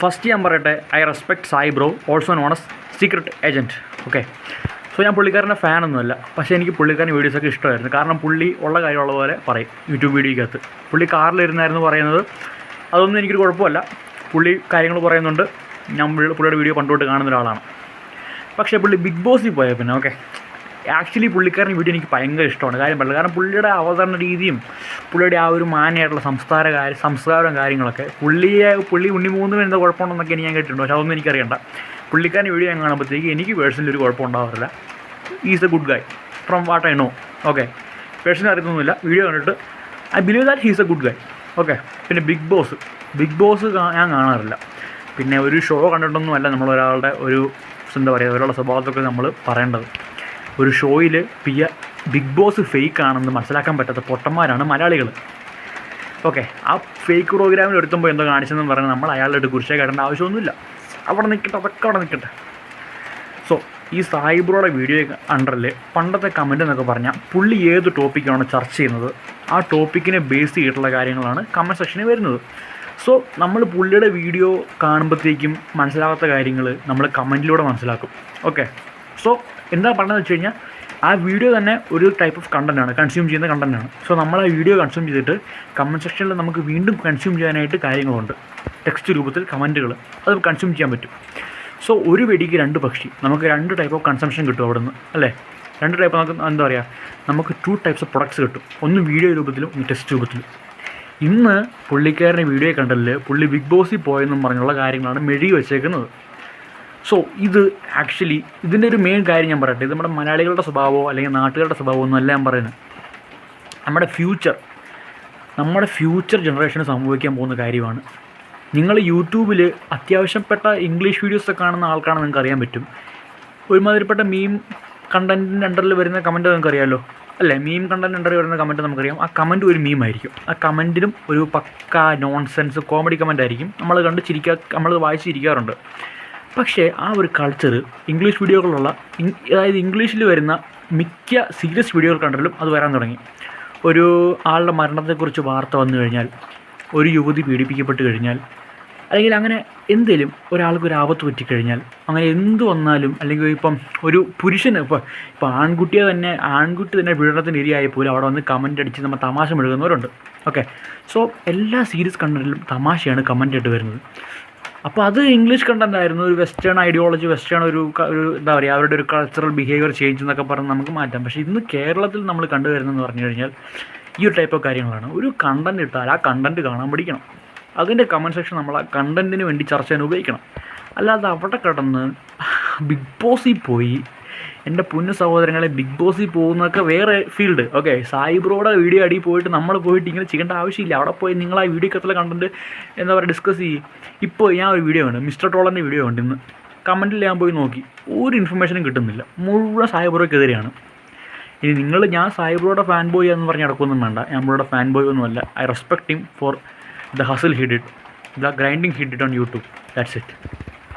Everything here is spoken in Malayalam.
ഫസ്റ്റ് ഞാൻ പറയട്ടെ I respect Sai bro also known as secret agent okay so ഞാൻ പുള്ളിക്കാരന്റെ ഫാനൊന്നുമല്ല പക്ഷേ എനിക്ക് പുള്ളിക്കാരന്റെ വീഡിയോസൊക്കെ ഇഷ്ടമായിരുന്നു. കാരണം പുള്ളി ഉള്ള കാര്യമുള്ള പോലെ പറയും യൂട്യൂബ് വീഡിയോക്കകത്ത് പുള്ളി കാറിലിരുന്നായിരുന്നു പറയുന്നത്. അതൊന്നും എനിക്കൊരു കുഴപ്പമല്ല. പുള്ളി കാര്യങ്ങൾ പറയുന്നുണ്ട്. ഞാൻ പുള്ളി- പുള്ളിയുടെ വീഡിയോ പണ്ടോട്ട് കാണുന്ന ഒരാളാണ്. പക്ഷേ പുള്ളി ബിഗ് ബോസിൽ പോയാൽ പിന്നെ ഓക്കെ ആക്ച്വലി പുള്ളിക്കാരന്റെ വീഡിയോ എനിക്ക് ഭയങ്കര ഇഷ്ടമാണ്. കാര്യം പറയുന്നത് കാരണം പുള്ളിയുടെ അവതരണ രീതിയും പുള്ളിയുടെ ആ ഒരു മാനയായിട്ടുള്ള സംസ്കാര കാര്യം സംസ്കാരവും കാര്യങ്ങളൊക്കെ പുള്ളിയെ പുള്ളി ഉണ്ണി മൂന്നും എന്താ കുഴപ്പമുണ്ടെന്നൊക്കെ ഞാൻ കേട്ടിട്ടുണ്ട്. പക്ഷെ അതൊന്നും എനിക്കറിയണ്ട. പുള്ളിക്കാരന്റെ വീഡിയോ ഞാൻ കാണുമ്പോഴത്തേക്ക് എനിക്ക് പേഴ്സണലി ഒരു കുഴപ്പമുണ്ടാവാറില്ല is a good guy from what I know okay personally അറിയത്തൊന്നുമില്ല. Video കണ്ടിട്ട് I believe that he's a good guy okay Bigg Boss Bigg Boss boss ഞാൻ കാണാറില്ല. പിന്നെ ഒരു ഷോ കണ്ടിട്ടൊന്നും അല്ല നമ്മൾ ഒരാളുടെ ഒരു എന്താ പറയുക ഒരാളുടെ സ്വഭാവത്തൊക്കെ നമ്മൾ പറയേണ്ടത്. ഒരു ഷോയിൽ പിയ ബിഗ് ബോസ് ഫേക്ക് ആണെന്ന് മനസ്സിലാക്കാൻ പറ്റാത്ത പൊട്ടന്മാരാണ് മലയാളികൾ. ഓക്കെ ആ ഫേക്ക് പ്രോഗ്രാമിൽ എടുത്തുമ്പോൾ എന്തോ കാണിച്ചെന്ന് പറഞ്ഞാൽ നമ്മൾ അയാളുടെ കുറിച്ചേ കേട്ടേണ്ട ആവശ്യമൊന്നുമില്ല. അവിടെ നിൽക്കട്ടെ അതൊക്കെ അവിടെ നിൽക്കട്ടെ സോ ഈ സായിബ്രോയുടെ വീഡിയോ അണ്ടറിൽ പണ്ടത്തെ കമന്റ് എന്നൊക്കെ പറഞ്ഞാൽ പുള്ളി ഏത് ടോപ്പിക്കാണ് ചർച്ച ചെയ്യുന്നത് ആ ടോപ്പിക്കിനെ ബേസ് ചെയ്തിട്ടുള്ള കാര്യങ്ങളാണ് കമന്റ് സെക്ഷനിൽ വരുന്നത്. സോ നമ്മൾ പുള്ളിയുടെ വീഡിയോ കാണുമ്പോഴത്തേക്കും മനസ്സിലാകാത്ത കാര്യങ്ങൾ നമ്മൾ കമന്റിലൂടെ മനസ്സിലാക്കും. ഓക്കെ സോ എന്താ പറഞ്ഞതെന്ന് വെച്ച് കഴിഞ്ഞാൽ ആ വീഡിയോ തന്നെ ഒരു ടൈപ്പ് ഓഫ് കണ്ടന്റാണ് കൺസ്യൂം ചെയ്യുന്ന കണ്ടന്റാണ് സോ നമ്മൾ ആ വീഡിയോ കൺസ്യൂം ചെയ്തിട്ട് കമന്റ് സെക്ഷനിൽ നമുക്ക് വീണ്ടും കൺസ്യൂം ചെയ്യാനായിട്ട് കാര്യങ്ങളുണ്ട്. ടെക്സ്റ്റ് രൂപത്തിൽ കമന്റുകൾ അത് കൺസ്യൂം ചെയ്യാൻ പറ്റും. സോ ഒരു വെടിക്ക് രണ്ട് പക്ഷി. നമുക്ക് രണ്ട് ടൈപ്പ് ഓഫ് കൺസംഷൻ കിട്ടും അവിടെ നിന്ന് അല്ലേ? രണ്ട് ടൈപ്പ് നമുക്ക് എന്താ പറയുക നമുക്ക് ടു ടൈപ്സ് ഓഫ് പ്രൊഡക്ട്സ് കിട്ടും. ഒന്ന് വീഡിയോ രൂപത്തിലും ഒന്ന് ടെക്സ്റ്റ് രൂപത്തിലും. ഇന്ന് പുള്ളിക്കാരന്റെ വീഡിയോ കണ്ടതിൽ പുള്ളി ബിഗ് ബോസിൽ പോയെന്നും പറഞ്ഞുള്ള കാര്യങ്ങളാണ് മെഴുകി വെച്ചേക്കുന്നത്. സോ ഇത് ആക്ച്വലി ഇതിന്റെ ഒരു മെയിൻ കാര്യം ഞാൻ പറയട്ടെ. ഇത് നമ്മുടെ മലയാളികളുടെ സ്വഭാവമോ അല്ലെങ്കിൽ നാട്ടുകാരുടെ സ്വഭാവമോ ഒന്നും അല്ല ഞാൻ പറയുന്നത്. നമ്മുടെ ഫ്യൂച്ചർ നമ്മുടെ ഫ്യൂച്ചർ ജനറേഷന് സംഭവിക്കാൻ പോകുന്ന കാര്യമാണ്. നിങ്ങൾ യൂട്യൂബിൽ അത്യാവശ്യപ്പെട്ട ഇംഗ്ലീഷ് വീഡിയോസൊക്കെ കാണുന്ന ആൾക്കാണെന്ന് നിങ്ങൾക്ക് അറിയാൻ പറ്റും. ഒരുമാതിരിപ്പെട്ട മീം കണ്ടന്റിന്റെ അണ്ടറിൽ വരുന്ന കമന്റ് നിങ്ങൾക്ക് അറിയാമല്ലോ അല്ലേ? മീം കണ്ടന്റ് അണ്ടറിൽ വരുന്ന കമന്റ് നമുക്കറിയാം. ആ കമന്റ് ഒരു മീം ആയിരിക്കും. ആ കമന്റിലും ഒരു പക്ക നോൺസെൻസ് കോമഡി കമന്റ് ആയിരിക്കും. നമ്മൾ കണ്ട് ചിരിക്കാ നമ്മൾ വായിച്ച് ചിരിക്കാറുണ്ട്. പക്ഷേ ആ ഒരു കൾച്ചർ ഇംഗ്ലീഷ് വീഡിയോകളുള്ള അതായത് ഇംഗ്ലീഷിൽ വരുന്ന മിക്ക സീരിയസ് വീഡിയോകൾ കണ്ടാലും അത് വരാൻ തുടങ്ങി. ഒരു ആളുടെ മരണത്തെക്കുറിച്ച് വാർത്ത വന്നു കഴിഞ്ഞാൽ ഒരു യുവതി പീഡിപ്പിക്കപ്പെട്ട് കഴിഞ്ഞാൽ അല്ലെങ്കിൽ അങ്ങനെ എന്തേലും ഒരാൾക്ക് ഒരു ആപത്ത് പറ്റിക്കഴിഞ്ഞാൽ അങ്ങനെ എന്ത് വന്നാലും അല്ലെങ്കിൽ ഇപ്പം ഒരു പുരുഷന് ഇപ്പോൾ ഇപ്പോൾ ആൺകുട്ടിയെ തന്നെ ആൺകുട്ടി തന്നെ പീഡനത്തിന് ഇരയായി പോലും അവിടെ വന്ന് കമന്റ് അടിച്ച് നമ്മൾ തമാശ മെഴുകുന്നവരുണ്ട്. ഓക്കെ സോ എല്ലാ സീരീസ് കണ്ടന്റിലും തമാശയാണ് കമന്റ് ആയിട്ട് വരുന്നത്. അപ്പോൾ അത് ഇംഗ്ലീഷ് കണ്ടന്റ് ആയിരുന്നു. ഒരു വെസ്റ്റേൺ ഐഡിയോളജി വെസ്റ്റേൺ ഒരു എന്താ പറയുക അവരുടെ ഒരു കൾച്ചറൽ ബിഹേവിയർ ചേഞ്ച് എന്നൊക്കെ പറഞ്ഞ് നമുക്ക് മാറ്റാം. പക്ഷേ ഇന്ന് കേരളത്തിൽ നമ്മൾ കണ്ടുവരുന്നതെന്ന് പറഞ്ഞു കഴിഞ്ഞാൽ ഈ ഒരു ടൈപ്പ് ഓഫ് കാര്യങ്ങളാണ്. ഒരു കണ്ടന്റ് ഇട്ടാൽ ആ കണ്ടന്റ് കാണാൻ പഠിക്കണം. അതിന്റെ കമന്റ് സെക്ഷൻ നമ്മൾ ആ കണ്ടന്റിന് വേണ്ടി ചർച്ച ചെയ്യാൻ ഉപയോഗിക്കണം. അല്ലാതെ അവിടെ കിടന്ന് ബിഗ് ബോസിൽ പോയി എന്റെ പൊന്നു സഹോദരങ്ങളെ ബിഗ് ബോസിൽ പോകുന്നതൊക്കെ വേറെ ഫീൽഡ് ഓക്കെ സായിബ്രോയുടെ വീഡിയോ അടി പോയിട്ട് നമ്മൾ പോയിട്ട് ഇങ്ങനെ ചെയ്യേണ്ട ആവശ്യമില്ല. അവിടെ പോയി നിങ്ങൾ ആ വീഡിയോ കത്തിൽ കണ്ടിട്ട് എന്താ പറയുക ഡിസ്കസ് ചെയ്യും. ഇപ്പോൾ ഞാൻ ഒരു വീഡിയോ കണ്ടു. മിസ്റ്റർ ട്രോളറിന്റെ വീഡിയോ കണ്ടു. ഇന്ന് കമന്റിൽ ഞാൻ പോയി നോക്കി. ഒരു ഇൻഫർമേഷനും കിട്ടുന്നില്ല. മുഴുവൻ സായിബ്രോയ്ക്കെതിരെയാണ് ഇനി നിങ്ങൾ ഞാൻ സായിബ്രോയുടെ ഫാൻ ബോയ് എന്ന് പറഞ്ഞ് നടക്കൊന്നും വേണ്ട. ഞാൻ ബ്രോയുടെ ഫാൻ ബോയ് ഒന്നുമല്ല I respect him for the hustle he did the grinding he did on YouTube that's it